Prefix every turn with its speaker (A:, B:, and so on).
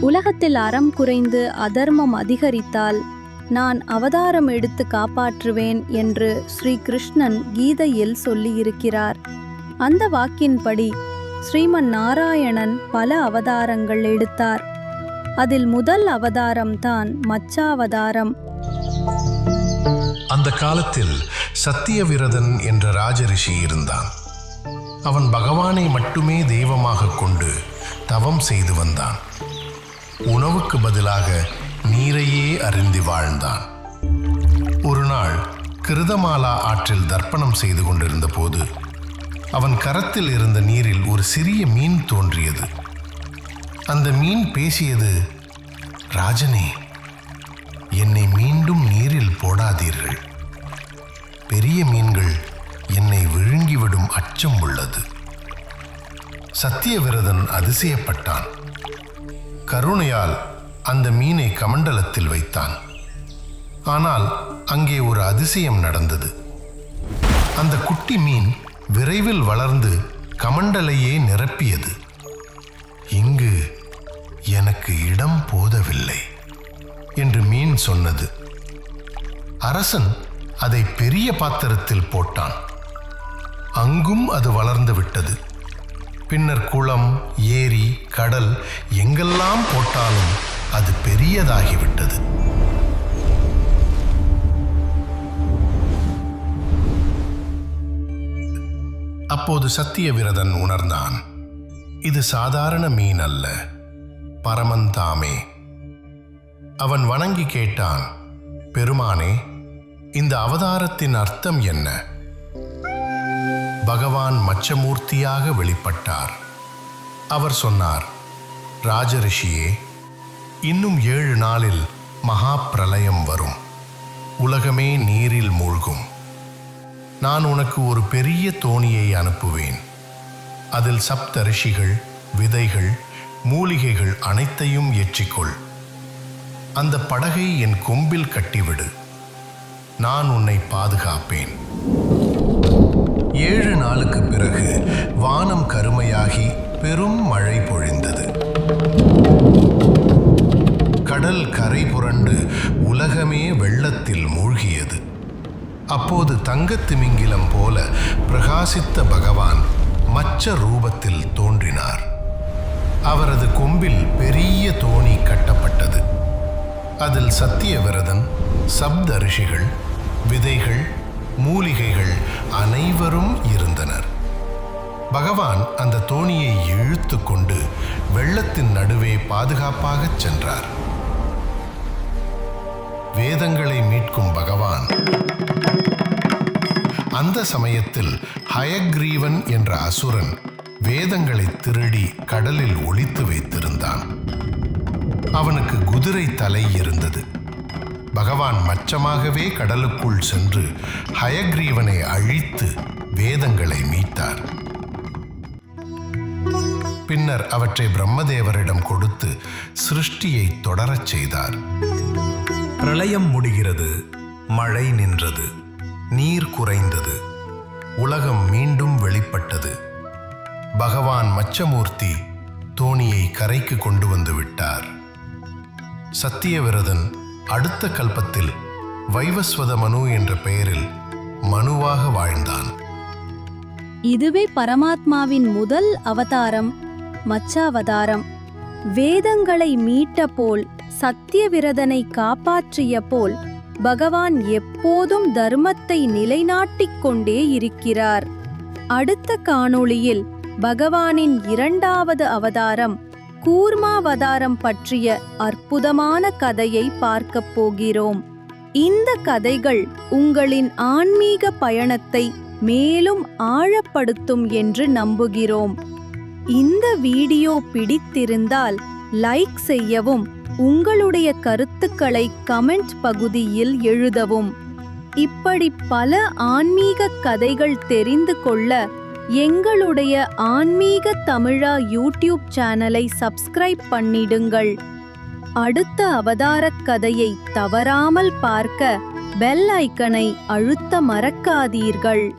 A: உலகத்தில் அறம் குறைந்து அதர்மம் அதிகரித்தால் நான் அவதாரம் எடுத்து காப்பாற்றுவேன் என்று ஸ்ரீ கிருஷ்ணன் கீதையில் சொல்லியிருக்கிறார். அந்த வாக்கின்படி ஸ்ரீமன் நாராயணன் பல அவதாரங்கள் எடுத்தார். அதில் முதல் அவதாரம் தான் மச்சாவதாரம்.
B: அந்த காலத்தில் சத்தியவிரதன் என்ற ராஜரிஷி இருந்தான். அவன் பகவானை மட்டுமே தெய்வமாக கொண்டு தவம் செய்து வந்தான். உணவுக்கு பதிலாக நீரையே அருந்தி வாழ்ந்தான். ஒரு நாள் கிருதமாலா ஆற்றில் தர்ப்பணம் செய்து கொண்டிருந்த போது அவன் கரத்தில் இருந்த நீரில் ஒரு சிறிய மீன் தோன்றியது. அந்த மீன் பேசியது ராஜனே என்னை மீண்டும் நீரில் போடாதீர்கள். பெரிய மீன்கள் என்னை விழுங்கிவிடும் அச்சம் உள்ளது. சத்தியவிரதன் அதிசயப்பட்டான். கருணையால் அந்த மீனை கமண்டலத்தில் வைத்தான். ஆனால் அங்கே ஒரு அதிசயம் நடந்தது. அந்த குட்டி மீன் விரைவில் வளர்ந்து கமண்டலையே நிரப்பியது. இங்கு எனக்கு இடம் போதவில்லை என்று மீன் சொன்னது. அரசன் அதை பெரிய பாத்திரத்தில் போட்டான். அங்கும் அது வளர்ந்து விட்டது. பின்னர் குளம் ஏரி கடல் எங்கெல்லாம் போட்டாலும் அது பெரியதாகிவிட்டது. அப்போது சத்தியவிரதன் உணர்ந்தான் இது சாதாரண மீன் அல்ல பரமந்தாமே அவன் வணங்கி கேட்டான் பெருமானே இந்த அவதாரத்தின் அர்த்தம் என்ன? பகவான் மச்சமூர்த்தியாக வெளிப்பட்டார். அவர் சொன்னார் ராஜரிஷியே இன்னும் ஏழு நாளில் மகா பிரளயம் வரும். உலகமே நீரில் மூழ்கும். நான் உனக்கு ஒரு பெரிய தோணியை அனுப்புவேன். அதில் சப்த ரிஷிகள் விதைகள் மூலிகைகள் அனைத்தையும் ஏற்றிக்கொள். அந்த படகை என் கொம்பில் கட்டிவிடு. நான் உன்னை பாதுகாப்பேன். ஏழு நாளுக்கு பிறகு வானம் கருமையாகி பெரும் மழை பொழிந்தது. கடல் கரை புரண்டு உலகமே வெள்ளத்தில் மூழ்கியது. அப்போது தங்கத் திமிங்கிலம் போல பிரகாசித்த பகவான் மச்ச ரூபத்தில் தோன்றினார். அவரது கொம்பில் பெரிய தோணி கட்டப்பட்டது. அதில் சத்தியவிரதன் சப்த ரிஷிகள் விதைகள் மூலிகைகள் அனைவரும் இருந்தனர். பகவான் அந்த தோணியை இழுத்து கொண்டு வெள்ளத்தின் நடுவே பாதுகாப்பாகச் சென்றார். வேதங்களை மீட்கும் பகவான். அந்த சமயத்தில் ஹயக்ரீவன் என்ற அசுரன் வேதங்களை திருடி கடலில் ஒளித்து வைத்திருந்தான். அவனுக்கு குதிரை தலை இருந்தது. பகவான் மச்சமாகவே கடலுக்குள் சென்று ஹயக்ரீவனை அழித்து வேதங்களை மீட்டார். பின்னர் அவற்றை பிரம்மதேவரிடம் கொடுத்து சிருஷ்டியை தொடரச் செய்தார். பிரளயம் முடிகிறது மழை நின்றது நீர் குறைந்தது உலகம் மீண்டும் வெளிப்பட்டது. பகவான் மச்சமூர்த்தி தோணியை கரைக்கு கொண்டு வந்து விட்டார். சத்தியவிரதன் அடுத்த கல்பத்தில் வைவஸ்வத மனு என்ற பெயரில் மனுவாக வாழ்ந்தான்.
A: இதுவே பரமாத்மாவின் முதல் அவதாரம் மச்சாவதாரம். வேதங்களை மீட்ட போல் சத்தியவிரதனை காப்பாற்றிய போல் பகவான் எப்போதும் தர்மத்தை நிலைநாட்டிக் கொண்டே இருக்கிறார். அடுத்த காணொளியில் பகவானின் இரண்டாவது அவதாரம் கூர்மாவதாரம் பற்றிய அற்புதமான கதையை பார்க்கப் போகிறோம். இந்த கதைகள் உங்களின் ஆன்மீக பயணத்தை மேலும் ஆழப்படுத்தும் என்று நம்புகிறோம். இந்த வீடியோ பிடித்திருந்தால் லைக் செய்யவும் உங்களுடைய கருத்துக்களை கமெண்ட் பகுதியில் எழுதவும். இப்படி பல ஆன்மீக கதைகள் தெரிந்து கொள்ள எங்களுடைய ஆன்மீக தமிழா யூடியூப் சேனலை சப்ஸ்கிரைப் பண்ணிடுங்கள். அடுத்த அவதாரக் கதையை தவறாமல் பார்க்க பெல் ஐக்கனை அழுத்த மறக்காதீர்கள்.